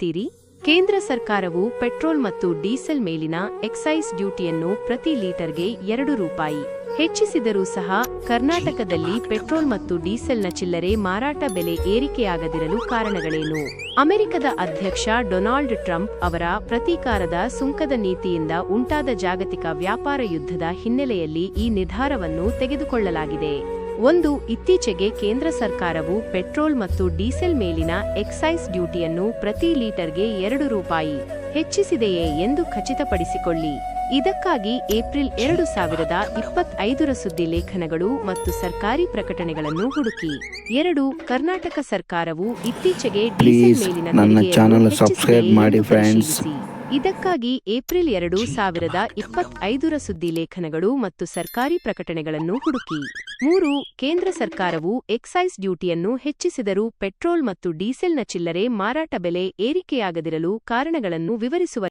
ತೀರಿ ಕೇಂದ್ರ ಸರ್ಕಾರವು ಪೆಟ್ರೋಲ್ ಮತ್ತು ಡೀಸೆಲ್ ಮೇಲಿನ ಎಕ್ಸೈಸ್ ಡ್ಯೂಟಿಯನ್ನು ಪ್ರತಿ ಲೀಟರ್ಗೆ ಎರಡು ರೂಪಾಯಿ. ಹೆಚ್ಚಿಸಿದರೂ ಸಹ ಕರ್ನಾಟಕದಲ್ಲಿ ಪೆಟ್ರೋಲ್ ಮತ್ತು ಡೀಸೆಲ್ನ ಚಿಲ್ಲರೆ ಮಾರಾಟ ಬೆಲೆ ಏರಿಕೆಯಾಗದಿರಲು ಕಾರಣಗಳೇನು? ಅಮೆರಿಕದ ಅಧ್ಯಕ್ಷ ಡೊನಾಲ್ಡ್ ಟ್ರಂಪ್ ಅವರ ಪ್ರತೀಕಾರದ ಸುಂಕದ ನೀತಿಯಿಂದ ಉಂಟಾದ ಜಾಗತಿಕ ವ್ಯಾಪಾರ ಯುದ್ಧದ ಹಿನ್ನೆಲೆಯಲ್ಲಿ ಈ ನಿರ್ಧಾರವನ್ನು ತೆಗೆದುಕೊಳ್ಳಲಾಗಿದೆ. ಒಂದು ಇತ್ತೀಚೆಗೆ ಕೇಂದ್ರ ಸರ್ಕಾರವು ಪೆಟ್ರೋಲ್ ಮತ್ತು ಡೀಸೆಲ್ ಮೇಲಿನ ಎಕ್ಸೈಸ್ ಡ್ಯೂಟಿಯನ್ನು ಪ್ರತಿ ಲೀಟರ್ಗೆ ಎರಡು ರೂಪಾಯಿ ಹೆಚ್ಚಿಸಿದೆಯೇ ಎಂದು ಖಚಿತಪಡಿಸಿಕೊಳ್ಳಿ ಇದಕ್ಕಾಗಿ ಏಪ್ರಿಲ್ ಎರಡು ಸಾವಿರದ ಇಪ್ಪತ್ತೈದರ ಸುದ್ದಿ ಲೇಖನಗಳು ಮತ್ತು ಸರ್ಕಾರಿ ಪ್ರಕಟಣೆಗಳನ್ನು ಹುಡುಕಿ ಎರಡು ಕರ್ನಾಟಕ ಸರ್ಕಾರವು ಇತ್ತೀಚೆಗೆ ಡೀಸೆಲ್ ಮೇಲಿನ ನನ್ನ ತೆರಿಗೆಯನ್ನು ಚಾನಲ್ ಹೆಚ್ಚಿಸಿದೆಯೇ ಮಾಡಿ. ಪರಿಶೀಲಿಸಿ. ಇದಕ್ಕಾಗಿ ಏಪ್ರಿಲ್ ಎರಡು ಸಾವಿರದ ಇಪ್ಪತ್ತೈದರ ಸುದ್ದಿ ಲೇಖನಗಳು ಮತ್ತು ಸರ್ಕಾರಿ ಪ್ರಕಟಣೆಗಳನ್ನು ಹುಡುಕಿ. ಮೂರು, ಕೇಂದ್ರ ಸರ್ಕಾರವು ಎಕ್ಸೈಸ್ ಡ್ಯೂಟಿಯನ್ನು ಹೆಚ್ಚಿಸಿದರೂ ಪೆಟ್ರೋಲ್ ಮತ್ತು ಡೀಸೆಲ್ನ ಚಿಲ್ಲರೆ ಮಾರಾಟ ಬೆಲೆ ಏರಿಕೆಯಾಗದಿರಲು ಕಾರಣಗಳನ್ನು ವಿವರಿಸುವ